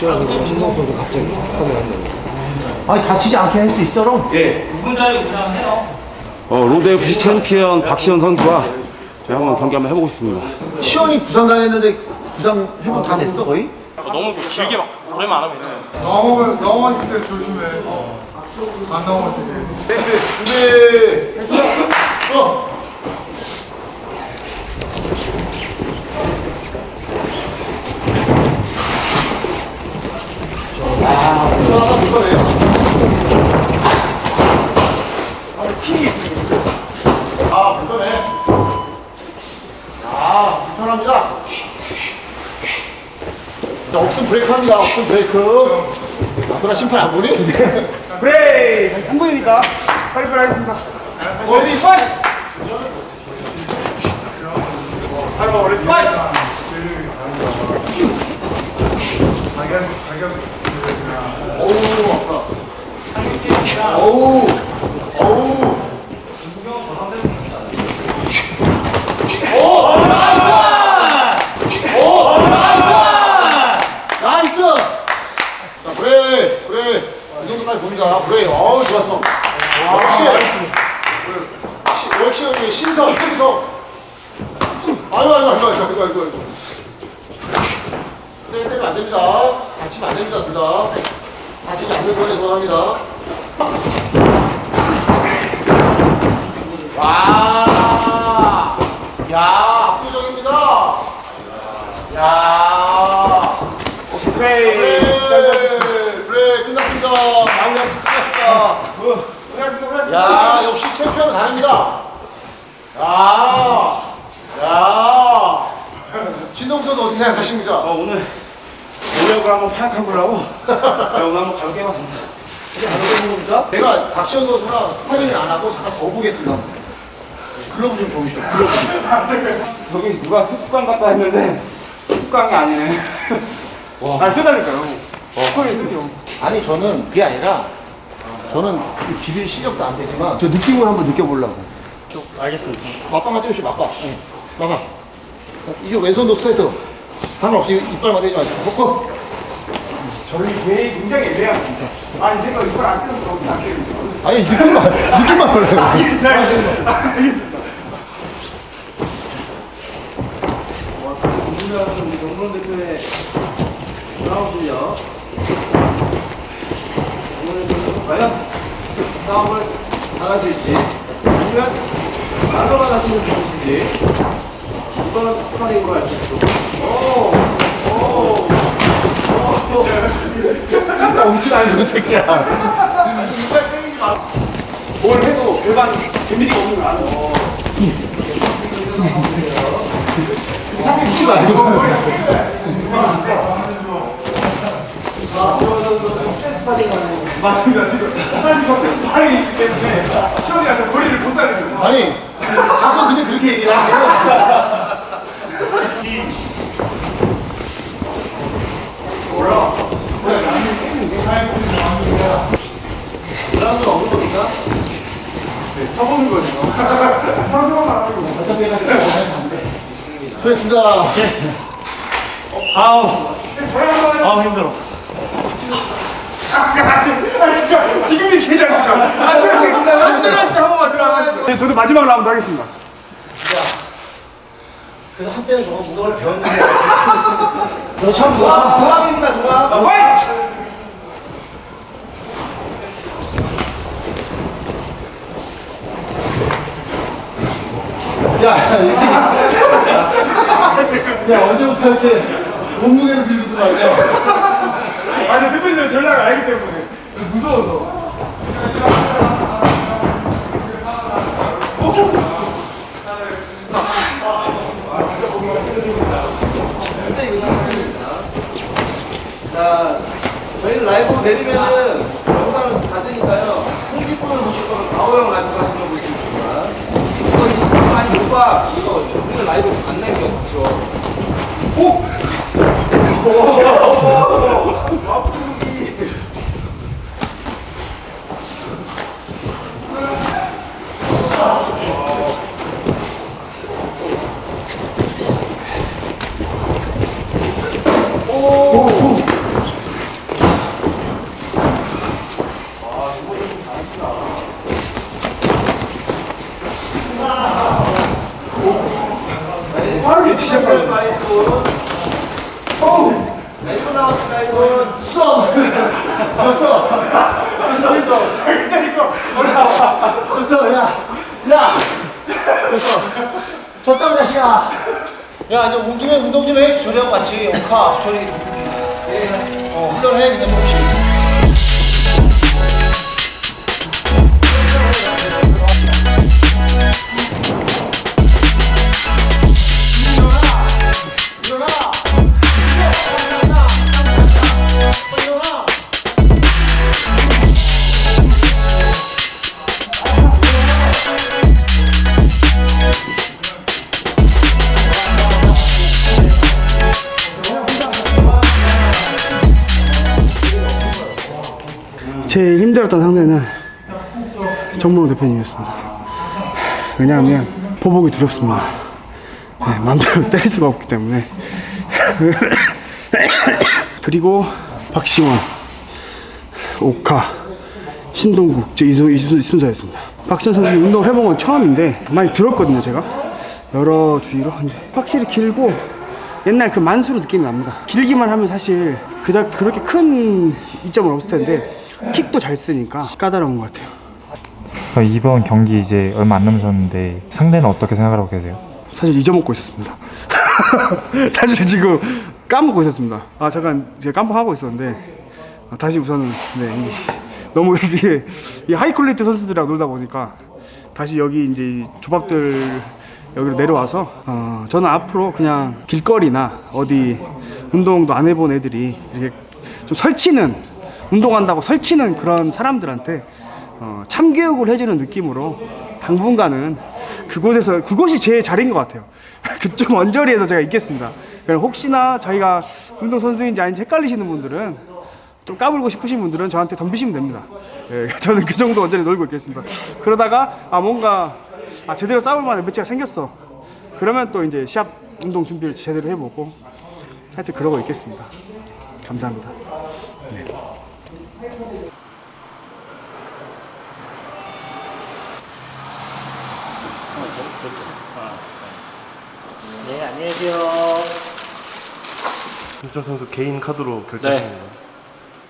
시원하게 신동 선수 갑자기 스파링 한다고. 아니 다치지 않게 할 수 있어 롱? 어, 로드 FC 챔피언 박시현 선수와 저희 한번 경기 한번 해보고 싶습니다. 시원이 부상 당했는데 부상 회복 다 됐어 거의? 너무 길게 막 오래만 안 하고 괜찮아. 나오면 나오니 그때 조심해. 안 나오면 되게. 준비 어. 아, 불편하다. 아, 불편해. 아, 브레이크 합니다. 없음 브레이크. 아, 돌아 심판 안 보니? 브레이 3분이니까 빨리빨리 하겠습니다. 어디 빨리. 바로 원래 빨리. 오 아유 안 됩니다. 다치면 안 됩니다, 둘 다. 다치지 않는 거에 소원합니다. 와, 야, 압도적입니다. 야, 브레이. 그래, 그래, 끝났습니다. 마무리 학습 끝났습니다. 고생하셨습니다. 야, 역시 챔피언은 다릅니다. 야, 야. 신동 선수 어떻게 생각하십니까? 어, 오늘 전력을 한번 파악해 보려고 네, 오늘 한번 가볍게 해봤습니다. 내가 박시현 선수랑 스파링을 안 하고 잠깐 더 보겠습니다. 글러브 좀 보시죠. 글러브. 저기 누가 습관 같다 했는데 습관이 아니네. 아 세다니까요. 스코어이 세죠. 아니 저는 그게 아니라 저는 그 기빌 실력도 안 되지만 저 느낌을 한번 느껴보려고. 알겠습니다. 맞방아 찍으시 맞방. 응. 맞방. 이게 왼손도 스트레이트. 상관없이 이빨만 대지 마시고. 먹고. 저희 뇌 굉장히 애매합니다. 아니 내가 이걸 안 쓰는 거 너무 안 되는데. 아니 느낌만 느낌만 걸려요. 하시는 거. 알겠습니다. 정선 대표의 싸움 실력. 오늘은 과연 싸움을 잘하실지 아니면 말로만 하시는 분이신지 이거는 스파링으로 할수 있 고. 엄청 안 좋은 새끼야. 뭘 해도 별반 재미가 없는 걸 아는 거. 사실 치지 말고. 맞습니다 지금. 사실 적대 스파링이 있기 때문에 시원이가 저 머리를 못 살리는 거. 아니 자꾸 그냥 그렇게 얘기를 하고. 그라운드가 없는 겁니까? 쳐보는 거죠. 선수만 말고. 어차피 얘가 쓰는 안 돼. 수고했습니다. 아우. 아우 힘들어. 아, 지금, 아, 지금이 괜찮습니까? 아, 지금, 한 들어갈 때한 번만 들어가시죠. 네, 저도 마지막 라운드 하겠습니다. 그래서 한때는 저거 무덤을 배웠는데. 너 참, 종합입니다, 종합. 아, 화이트! 야, 이 새끼. 야, 언제부터 이렇게 몸무게를 빌고 들어가냐? 아, 저 대표님은 전략을 알기 때문에. 무서워서. 자, 저희는 라이브 내리면은 영상을 다 되니까요. 홍기폰을 보실 거면 가오형 라이브 가시면 볼 수 있습니다. 이거 봐. 이거 우리는 라이브 안 내겨, 그렇죠? 오! 앞 힘들었던 상대는 정문호 대표님이었습니다. 왜냐하면 보복이 두렵습니다. 네, 마음대로 때릴 수가 없기 때문에. 그리고 박시원, 오카, 신동국 저이 순서였습니다. 박시원 선수 운동 해본 건 처음인데 많이 들었거든요 제가 여러 주의로 근데 확실히 길고 옛날 그 만수로 느낌이 납니다. 길기만 하면 사실 그닥 그렇게 큰 이점은 없을 텐데 킥도 잘 쓰니까 까다로운 것 같아요. 어, 이번 경기 이제 얼마 안 남으셨는데 상대는 어떻게 생각하고 계세요? 사실 잊어먹고 있었습니다. 사실 지금 까먹고 있었습니다. 아 잠깐 제가 깜빡하고 있었는데 아, 다시 우선은 네, 이, 너무 이게 이 하이 퀄리티 선수들이랑 놀다 보니까 다시 여기 이제 이 조밥들 여기로 내려와서 어, 저는 앞으로 그냥 길거리나 어디 운동도 안 해본 애들이 이렇게 좀 설치는 운동한다고 설치는 그런 사람들한테 어, 참교육을 해주는 느낌으로 당분간은 그곳에서 그곳이 제 자리인 것 같아요. 그쪽 언저리에서 제가 있겠습니다. 혹시나 자기가 운동 선수인지 아닌지 헷갈리시는 분들은 좀 까불고 싶으신 분들은 저한테 덤비시면 됩니다. 예, 저는 그 정도 언저리 놀고 있겠습니다. 그러다가 아 뭔가 아 제대로 싸울 만한 매치가 생겼어. 그러면 또 이제 시합 운동 준비를 제대로 해보고 하여튼 그러고 있겠습니다. 감사합니다. 네, 안녕히 계세요. 김주찬 선수 개인 카드로 결제하신 거예요?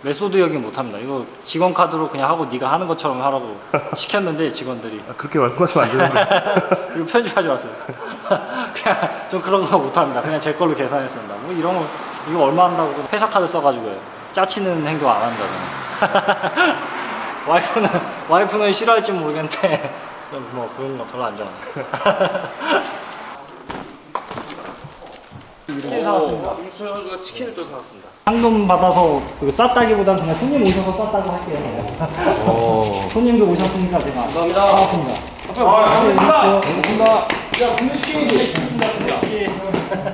메소드 여긴 못합니다. 이거 직원 카드로 그냥 하고 네가 하는 것처럼 하라고 시켰는데 직원들이 아, 그렇게 말씀하시면 안 되는데 이거 편집하지 마세요. 그냥 좀 그런 거 못합니다. 그냥 제 걸로 계산했습니다. 뭐 이런 거 이거 얼마 한다고 회사 카드 써가지고요. 짜치는 행동 안 한다 저는. 와이프는 와이프는 싫어할지 모르겠는데 뭐 그런 거 별로 안 좋아합니다. 치킨 사왔습니다. 윤수철 선수가 치킨을 또 사왔습니다. 상금 받아서 이거 쌌다기보다는 그냥 손님 오셔서 쌌다고 할게요. 손님도 오셨으니까 제가 감사합니다. 고맙습니다. 야, 국내 치킨이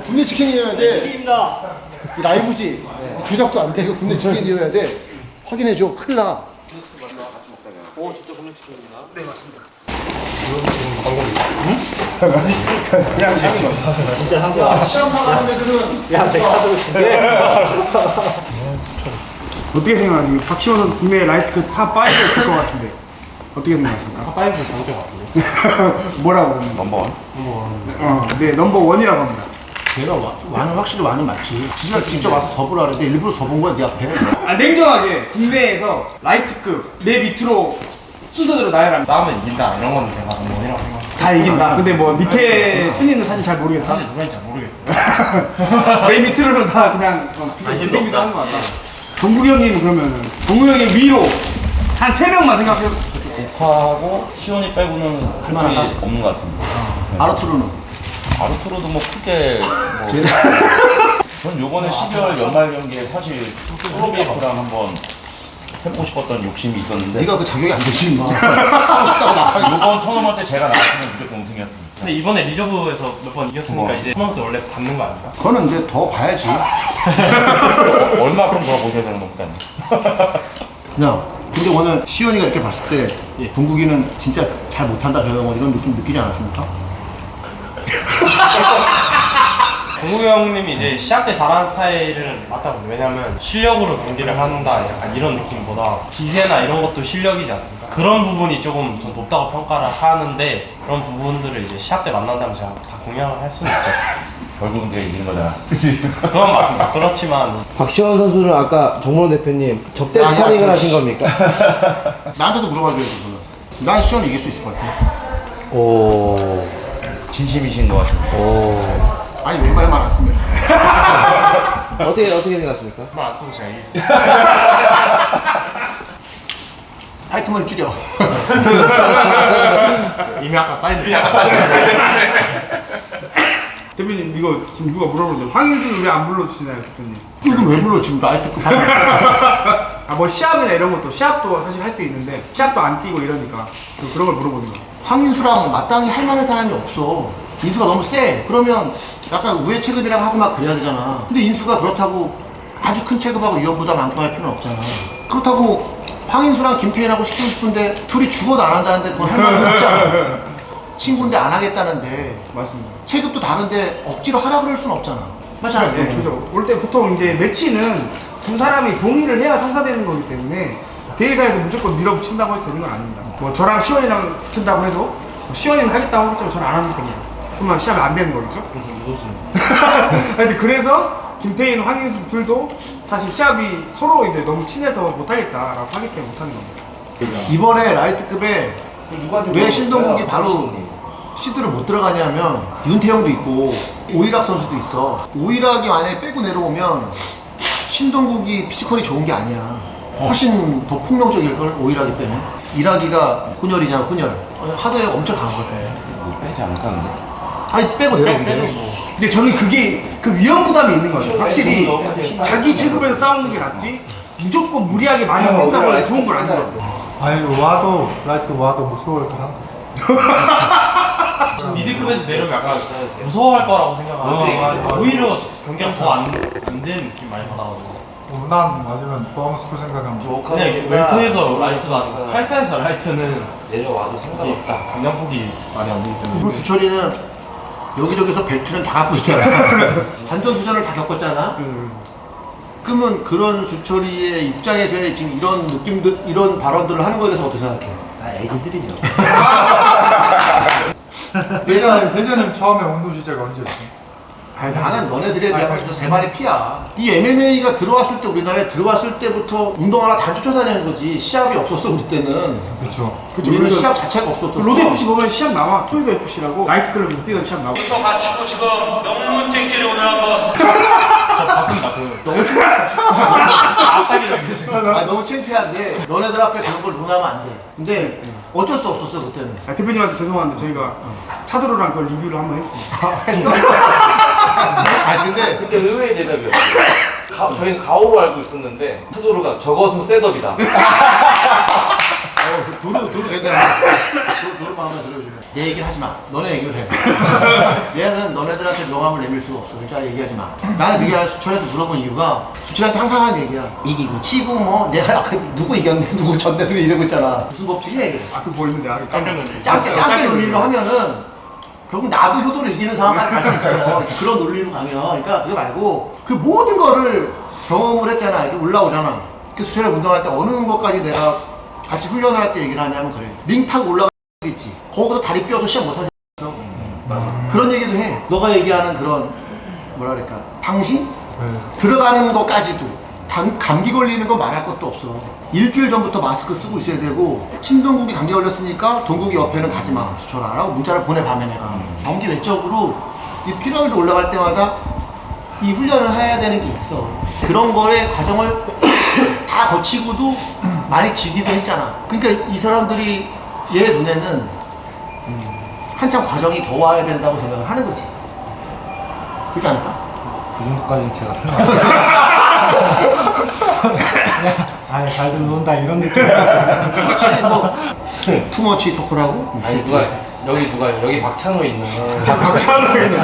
국내 치킨이어야 돼. 입니다. 이 라이브지. 조작도 안 돼. 이거 국내 치킨이어야 돼. 확인해줘. 큰일 나. 진짜 상금. 시험 나가는 애들은 야, 내 카드로 진짜. 어떻게 생각하세요? 박시원 선수 국내 라이트급 탑 5에 들것 같은데 어떻게 생각하십니까? 파이브 장점 같은데. 뭐라고? 넘버 원? 어, 네 넘버 원이라고 합니다. 걔가 와, 완은 확실히 완은 맞지. 지가 직접 와서 서보라 그랬는데 일부러 서본 거야, 네 앞에. 아 냉정하게 국내에서 라이트급 내 밑으로 순서대로 나열하면 싸우면 이긴다 이런 거는 제가 원이라고 생각해요. 다 이긴다. 근데 뭐 밑에 순위는 사실 잘 모르겠다. 사실 누구인지 잘 모르겠어요. 내 밑으로는 다 그냥 비비기도 하는 것 같다. 동국이 형님 그러면은 동국이 형님 위로 한 세 명만 생각해요. 하고 시온이 빼고는? 할만이 없는 것 같습니다. 아르투르는. 아르투로도 뭐 크게 뭐. 전 요번에 12월 연말 경기에 사실 프로비에프랑 한번 해보고 싶었던 욕심이 있었는데 네가 그 자격이 안 되지, 임마. 하고 싶다고 나가. 요번 토너먼트 제가 나왔으면 무조건 우승이었습니다. 근데 이번에 리저브에서 몇 번 이겼으니까 이제 토너먼트 원래 받는 거 아닌가? 그거는 이제 더 봐야지. 얼마큼 더 보셔야 되는 겁니까? 야, 근데 오늘 시연이가 이렇게 봤을 때 동국이는 진짜 잘 못한다 저 형은 이런 느낌 느끼지 않았습니까? 동욱이 형님이 이제 시합 때 잘하는 스타일은 맞다고 요 왜냐면 실력으로 경기를 한다 약간 이런 느낌보다 기세나 이런 것도 실력이지 않습니까? 그런 부분이 조금 좀 높다고 평가를 하는데 그런 부분들을 이제 시합 때 만난다면 제가 다 공략을 할 수는 있죠. 결국은 내가 이기는 거잖아. 그건 맞습니다. 그렇지만 박시원 선수는 아까 정모원 대표님 아니야, 스파링을 저- 하신 겁니까? 나한테도 물어봐줘야지 그거는. 난 시원을 이길 수 있을 것 같아. 오, 진심이신 것 같습니다. 오. 아니 왼발만 안 쓰면. 어떻게 어떻게 생각하십니까? 말안 쓰고 제가 이기겠습니다. 하이트만 줄여. 이미 아까 사인을 대표님 이거 지금 누가 물어보는데 황인수는 왜 안 불러주시나요 대표님? 이거 왜 불러 지금 라이트급. 아 뭐 시합이나 이런 것도 시합도 사실 할 수 있는데 시합도 안 뛰고 이러니까 또 그런 걸 물어보는 거예요 황인수랑 마땅히 할 만한 사람이 없어. 인수가 너무 세. 그러면 약간 우회 체급이랑 하고 막 그래야 되잖아. 근데 인수가 그렇다고 아주 큰 체급하고 위험보다 많고 할 필요는 없잖아. 그렇다고 황인수랑 김태현하고 시키고 싶은데 둘이 죽어도 안 한다는데 그건 할 말이 없잖아. 친구인데 안 하겠다는데 맞습니다 체급도 다른데 억지로 하라 그럴 수는 없잖아. 맞잖아. 네, 그죠. 올 때 보통 이제 매치는 두 사람이 동의를 해야 성사되는 거기 때문에 대회사에서 무조건 밀어붙인다고 해서 되는 건 아닙니다. 뭐 저랑 시원이랑 붙은다고 해도 뭐 시원이는 하겠다고 하겠지만 저는 안 하는 겁니다. 그러면 시합이 안 되는 거겠죠? 하여튼 그래서 김태인, 황인수 둘도 사실 시합이 서로 이제 너무 친해서 못하겠다라고 하기 때문에 못하는 겁니다. 이번에 라이트급에 왜 신동국이 바로 시드를 못 들어가냐면 윤태영도 있고 오이락 선수도 있어. 오이락이 만약에 빼고 내려오면 신동국이 피지컬이 좋은 게 아니야. 훨씬 더 폭력적일 걸 오이락이 빼면. 이락이가 혼혈이잖아 혼혈. 어, 하드에 엄청 강하거든 뭐 빼지 않을까 근데? 아니 빼고 내려오면 근데 저는 그게 그 위험 부담이 있는 거죠. 확실히 자기 체급에서 싸우는 게 낫지 무조건 무리하게 많이 뺀다고 해서 좋은 건 아니거든요. 아니 와도 라이트급 와도 무서울 것 같아. 미드급에서 내려면 약간 무서워할 거라고 생각하는데 어, 맞아, 맞아. 오히려 경기가 더안안 되는 느낌 많이 받아가지고 어, 난 맞으면 뻥스로 생각하면 그냥 이게 웰터에서 라이트가 아니고 8사에서 라이트는 내려와도 상관없다 감량폭이 많이 안 되기 그리고 때문에 수철이는 여기저기서 벨트는 다 갖고 있잖아 단전수전을 다 겪었잖아 그러면 그런 수철이의 입장에서의 지금 이런 느낌들 이런 발언들을 하는 거에 대해서 어떻게 생각해? 아, 애기들이죠. 예전 예전에 처음에 운동 시작 언제였어? 아니 나는 너네들에 대한 아니. 세 발의 피야. 이 MMA가 들어왔을 때 우리나라에 들어왔을 때부터 운동 하나 다 쫓아다니는 거지. 시합이 없었어 우리 때는. 그렇죠. 우리는 그래서 시합 자체가 없었어. 로드 FC 보면 시합 나와. 토요일 FC라고 나이트클럽에서 뛰던 시합 나와. 저 봤습니다 그 너무 창피하. 앞자기를 얘기해서 아 너무 창피한데 너네들 앞에 그런 걸 논하면 안 돼. 근데 어쩔 수 없었어 그때는. 아, 대표님한테 죄송한데 저희가 차도로랑 그 리뷰를 한번 했습니다. 아니 근데 근데 의외의 대답이었어요. 가, 저희는 가오로 알고 있었는데 차도로가 저것은 셋업이다. 어, 그 도로 도로 괜찮아. 도로 도로 마음에 들어주면 내 얘기를 하지 마. 너네 얘기를 해. 얘는 너네들한테 명함을 내밀 수가 없어. 그러니까 얘기하지 마. 나는 그게 아니라 수철한테 물어본 이유가 수철한테 항상 하는 얘기야. 이기고 치고 뭐 내가 아까 누구 이겼는데 누구 졌네 들 이러고 있잖아. 무슨 법칙이야 이게. 아, 그거 뭐 있는데, 아, 깜짝 놀랐어요 짧게 짧게 논리로 하면은 결국 나도 효도를 이기는 상황까지 갈 수 있어. 그런 논리로 가면. 그러니까 그거 말고 그 모든 거를 경험을 했잖아. 이렇게 올라오잖아. 그 수철이 운동할 때 어느 것까지 내가 같이 훈련을 할 때 얘기를 하냐면 그래. 링 타고 올라가겠지. 거기서 다리 못하는 사람 있어. 그런 얘기도 해. 너가 얘기하는 그런 뭐라 그럴까 방식? 네. 들어가는 것까지도 감, 감기 걸리는 건 말할 것도 없어. 일주일 전부터 마스크 쓰고 있어야 되고 신동국이 감기 걸렸으니까 동국이 옆에는 가지 마 수철아 라고 문자를 보내 밤에 내가 경기 외적으로 이 피라미드 올라갈 때마다 이 훈련을 해야 되는 게 있어 그런 거의 과정을 다 거치고도 많이 지기도 했잖아 그러니까 이 사람들이 얘 눈에는 한참 과정이 더 와야 된다고 생각을 하는 거지 그렇지 않을까? 그 정도까지는 제가 생각. 아, 잘들 논다 이런 느낌. 그렇지 뭐 투머치 토크라고 아니 누가 여기 누가 여기 박찬호 있는 박찬호,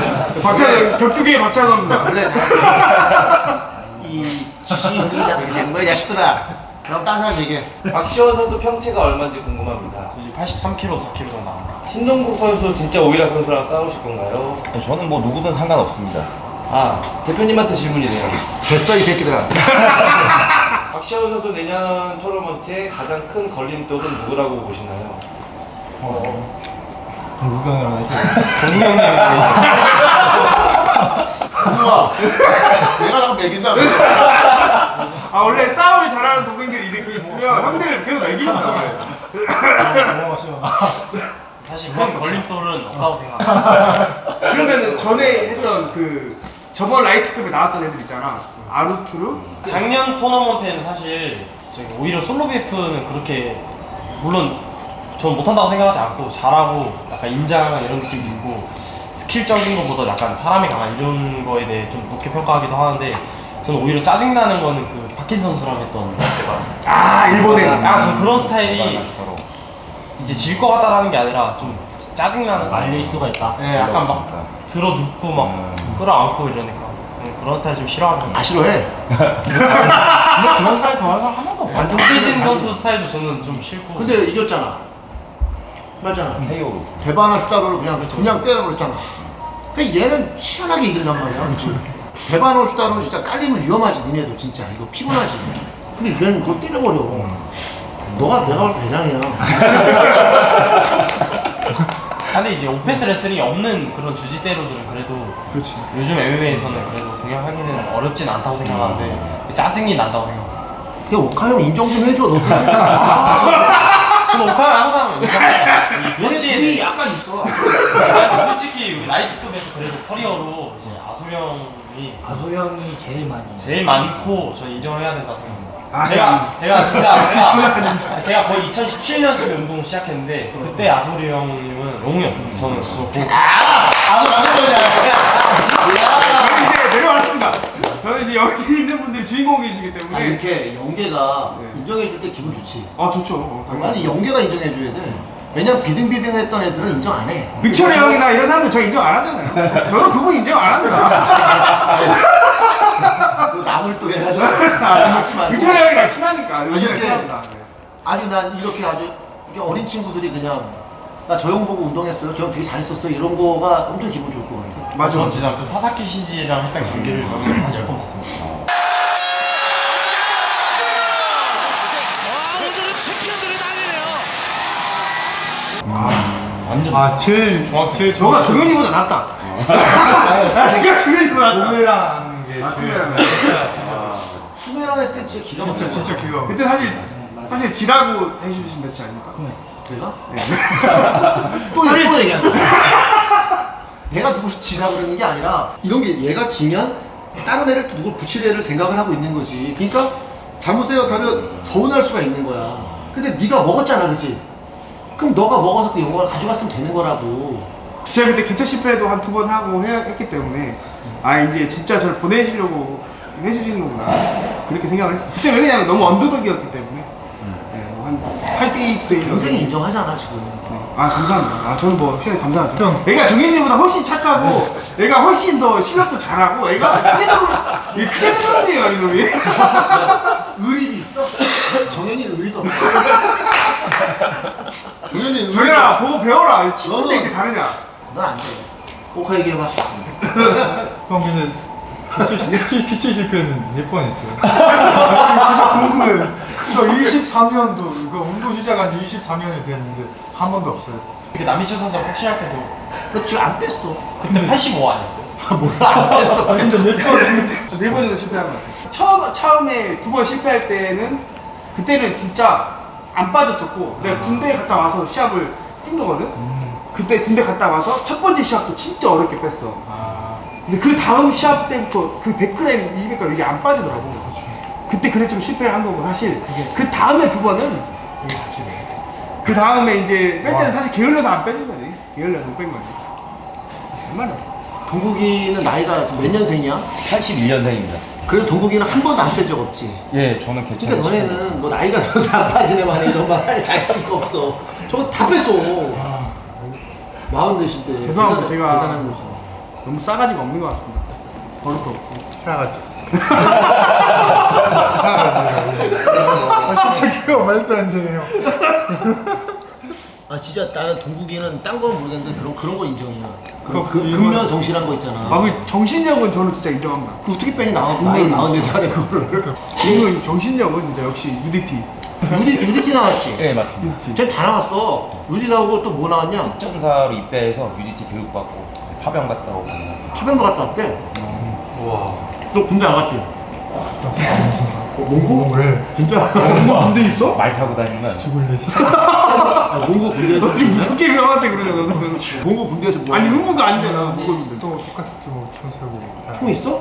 박찬호, 격투기의 박찬호입니다. 원래 다이 지식이 있으니까 그렇게 되는 거야 야식들아 그럼 딴 사람 얘기해 박시원 선수 평체가 얼마인지 궁금합니다. 83kg, 4kg 정도 나옵니다 신동국 선수 진짜 오이라 선수랑 싸우실 건가요? 저는 뭐 누구든 상관없습니다. 아 대표님한테 질문이네요. 됐어 이 새끼들아 박시원 선수 내년 토너먼트의 가장 큰 걸림돌은 누구라고 보시나요? 동국이 형이랑 해줘. 동국이 형이랑 동구가 내가 나가 매긴다. 아 원래 싸움을 잘하는 동생들이 이렇게 있으면 형들을 계속 매기신다 사실 큰 걸림돌은 없다고 생각합니다. 그러면은 전에 했던 그 저번 라이트급에 나왔던 애들 있잖아 아루투르? 작년 토너먼트에는 사실 저기 오히려 솔로 베이프는 그렇게 물론 전 못한다고 생각하지 않고 잘하고 약간 인장 이런 느낌도 있고 스킬적인 것보다 약간 사람이 강한 이런 거에 대해 좀 높게 평가하기도 하는데 저는 오히려 짜증나는 거는 그 박힌 선수랑 했던 때가 아 일본에 아, 전 그런 스타일이 이제 질 것 같다라는 게 아니라 좀 짜증나는 말릴 수가 있다. 네, 약간 막 들어 눕고 막 끌어안고 이러니까. 저는 그런 스타일 좀 싫어하거든요. 아 싫어해. 그런 스타일 좋아하는 사람 한 명도 없어. 완전 박태진 선수 스타일도 저는 좀 싫고 근데 이겼잖아. 맞잖아. KO. 대바나 슈다로를 그냥 그냥 때려버렸잖아. 그러니까 얘는 희한하게 이긴단 말이야. 그치? 대바나 슈다로는 진짜 깔리면 위험하지 니네도 진짜 이거 피곤하지. 근데 얘는 그걸 때려버려. 너가 내가 볼 대장이야. 근데 이제 오페스 레슬링이 없는 그런 주짓대로들은 그래도 그렇지 요즘 MMA에서는 그래도 공략하기는 어렵진 않다고 생각하는데 짜증이 난다고 생각해요. 야 오카 형 인정 좀 해줘 너. 그럼 오카는 항상 이 대해 약간 있어. 솔직히 우리 라이트급에서 그래도 커리어로 이제 아소영이 아소영이 제일 많이. 제일 많고 저 인정을 해야 된다 생각합니다. 아, 제가 제가 진짜 제가, 제가 거의 2017년쯤에 운동 시작했는데 그때 아소리 형님은 영웅이었습니다. 저는 그거 보고 아 맞는 거냐. 저는 이제 내려왔습니다 저는 이제 여기 있는 분들이 주인공이시기 아, 때문에 이렇게 연계가 네. 인정해줄 때 기분 좋지. 아 좋죠 어, 당연히. 아니 연계가 인정해줘야 돼. 왜냐면 비등비등했던 애들은 인정 안 해. 믹철이 형이나 이런 사람들 저 인정 안 하잖아요 저는 그분 인정 안 합니다 그 남을 또 그렇지 말고. 믹철이 형이랑 친하니까 이렇게 친합니다 네. 아주 난 이렇게 아주 이렇게 어린 친구들이 그냥 나 저 형 보고 운동했어요. 저 형 되게 잘했었어. 이런 거가 엄청 기분 좋을 것 같아. 맞아 전 진짜 그 사사키 신지랑 했던 경기를 저는 한 10번 봤습니다. 완전 아 제일 중학생. 제일 저가 정현이보다 낫다 아 내가 정현이보다 낫다 후 배라는 게 제일 후배랑 했을 때 진짜 기가 막혀. 진짜 진짜 기가 막혀. 그때 사실 사실 지라고 해주신 매치 아닙니까? 내가? 네. 또 이거 또 얘기한다. 내가 누구 지라 그러는 게 아니라 이런 게 얘가 지면 다른 애를 또 누굴 붙일 애를 생각을 하고 있는 거지. 그러니까 잘못 생각하면 서운할 수가 있는 거야. 근데 네가 먹었잖아, 그치? 그럼 너가 먹어서 그 영광을 가져갔으면 되는 거라고. 제가 그때 개최 실패도 한 두 번 하고 해, 했기 때문에. 아 이제 진짜 저를 보내시려고 해주시는 거구나. 그렇게 생각을 했어요. 그때 왜냐면 너무 언더덕이었기 때문에. 네, 뭐한 8대2 9대1 동생이 인정하잖아, 지금. 아 감사합니다. 아 저는 뭐 시간이 감사하죠. 애가 정현이보다 훨씬 착하고 애가 훨씬 더 실력도 잘하고 애가 크레드블 이 크레드블이에요 이 놈이. 의리도 있어? 정현이는 의리도 없어. 정현이는 의리도 정현아 보고 배워라. 친구인데 너는- 이게 다르냐 넌안 돼. 오카 얘기해봐. 형 근데 기체 기체 기체 실패는 몇 번 했어요. 진짜 궁금해. 저 23년도 그 운동 시작한 지 24년이 됐는데 한 번도 없어요. 그 남미철 선수가 복싱할 때도 너 지금 안 뺐어. 그때 85 아니었어요? 몰라, 안 뺐어. 근데 몇 번? 네 번이나 실패한 것 같아요. 처음, 처음에 두 번 실패할 때는 그때는 진짜 안 빠졌었고 내가 군대 갔다 와서 시합을 뛴 거거든? 그때 군대 갔다 와서 첫 번째 시합도 진짜 어렵게 뺐어. 근데 그 다음 시합 때부터 그 100g, 200g 이게 안 빠지더라고. 그때 그래 좀 실패를 한 거고 사실 그 다음에 두 번은 그 다음에 이제 뺄 때는 사실 게을러서 안 빼준 거지. 게을러서 못 뺀 거지. 얼마나? 동국이는 나이가 지금 몇 년생이야? 81년생입니다. 그래도 동국이는 한 번도 안 뺀 적 없지. 예, 저는 괜찮아요. 그러니까 너네는 뭐 나이가 들어서 안 빠지네 만에 이런 말 할 자격이 없어. 저거 다 뺐어. 마흔 되실 때. 죄송합니다, 대단- 제가. 대단한 거지. 너무 싸가지가 없는 것 같습니다. 버릇도 싸가지. 싸가지. 아, 진짜 그거 말도 안 되네요. 아 진짜 나는 동국이는 딴 건 모르겠는데 그런 그런 거 인정이야. 그, 그- 그, 근면 정실한 거 있잖아. 아, 그 정신력은 저는 진짜 인정합니다. 그 어떻게 빼니 나와 나이 마흔 네 살에 그거를. 이건 정신력은 진짜 역시 UDT. 유디 유디티 나왔지. 네, 맞습니다. 쟤다 나왔어. 유디 나오고 또 뭐 나왔냐? 점사로 입대해서 UDT 교육받고 파병 갔다 오고 파병도 갔다 왔대. 너 군대 안 갔지? 몽고? 그래. 진짜? 뭐 군대 있어? 말 타고 다니면 죽을래. 아, 몽고 군대에서 이게 무슨 게임을 하한테 그러냐 너는 몽고 군대에서 뭐? 아니 의무가 아니잖아 몽골인데 또 똑같이 뭐총 쓰고. 다. 총 있어?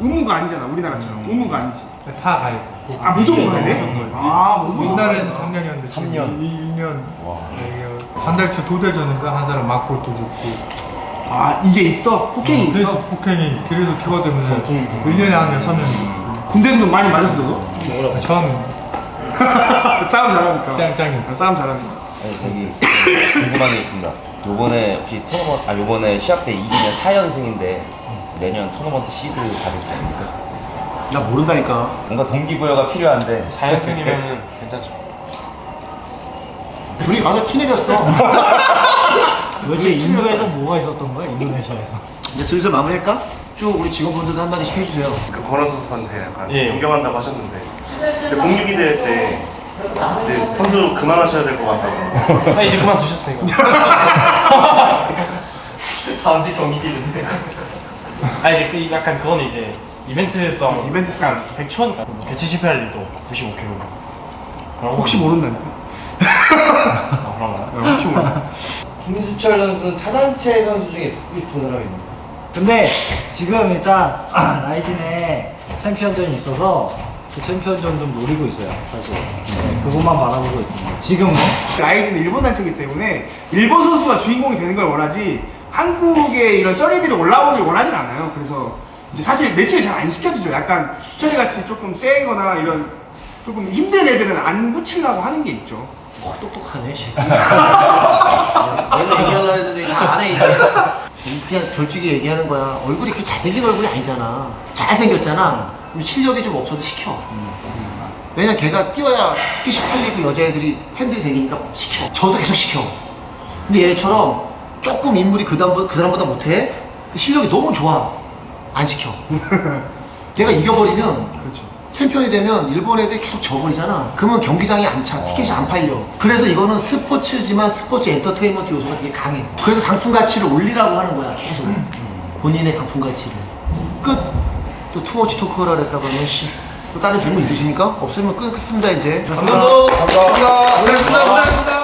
의무가 아니잖아 우리나라처럼 의무가 아니지 다 가야 돼. 아 무조건 가야 돼? 무조건. 아 무조건 옛날에는 3년이었는데 지금 3년. 2 년. 한달 전, 두달 전인가 한 사람 맞고 또 죽고. 아 이게 있어? 폭행이 그래서 있어? 폭행이 그래서 키워 때문에 1년에 한 6명 군대에서 많이 맞았어 너도? 처음 싸움 잘하니까 짱짱이 아, 싸움 잘하니까 아니 저기 궁금한 게 있습니다. 요번에 혹시 토너먼트 아 요번에 시합 때 이기면 4연승인데 내년 토너먼트 시드 받을 수 있습니까? 나 모른다니까. 뭔가 동기부여가 필요한데 4연승이면 괜찮죠. 둘이 가서 친해졌어. 도대체 인도에서 뭐가 있었던 거야? 인도네시아에서? 이제 슬슬 마무리할까? 쭉 우리 직원분들도 한마디씩 해주세요. 그 권원 선수한테 약간 예. 존경한다고 하셨는데 근데 공유기 대회 때 이제 선수 그만하셔야 될 것 같다고 아 이제 그만 두셨으니까. 다음 주 경기 뛰는데. 아 이제 그 약간 그건 이제 이벤트성 이벤트성. 100천 개체 실패할 일도 95kg. 그런 혹시 건- 모른다니까 아, 그런가요? 혹시 몰라 김수철 선수는 타단체 선수 중에 듣고 싶은 사람이 있나요? 근데 지금 일단 라이진에 챔피언전이 있어서 그 챔피언전 좀 노리고 있어요 사실 네, 그것만 바라보고 있습니다 지금은 라이즈는 일본 단체이기 때문에 일본 선수가 주인공이 되는 걸 원하지 한국의 이런 쩌리들이 올라오길 원하진 않아요. 그래서 이제 사실 매치를 잘안 시켜주죠. 약간 수철이 같이 조금 세거나 이런 조금 힘든 애들은 안 붙이려고 하는 게 있죠. 어, 똑똑하네 새끼 내가 얘기하려고 했는데 다안 해, 이제. 그냥 솔직히 얘기하는 거야. 얼굴이 그렇게 잘생긴 얼굴이 아니잖아. 잘생겼잖아. 그럼 실력이 좀 없어도 시켜. 왜냐 걔가 뛰어야 티켓이 팔리고 여자애들이 팬들이 생기니까 시켜. 저도 계속 시켜. 근데 얘처럼 조금 인물이 그 다음보다, 그 사람보다 못해? 근데 실력이 너무 좋아. 안 시켜. 걔가 이겨버리면 챔피언이 되면 일본 애들이 계속 져버리잖아. 그러면 경기장이 안 차, 티켓이 안 팔려. 그래서 이거는 스포츠지만 스포츠 엔터테인먼트 요소가 되게 강해. 그래서 상품 가치를 올리라고 하는 거야, 계속. 본인의 상품 가치를. 끝. 또 투머치 토크라 그랬다 그러면 씨. 또 다른 질문 있으십니까? 없으면 끊습니다 이제. 감사합니다.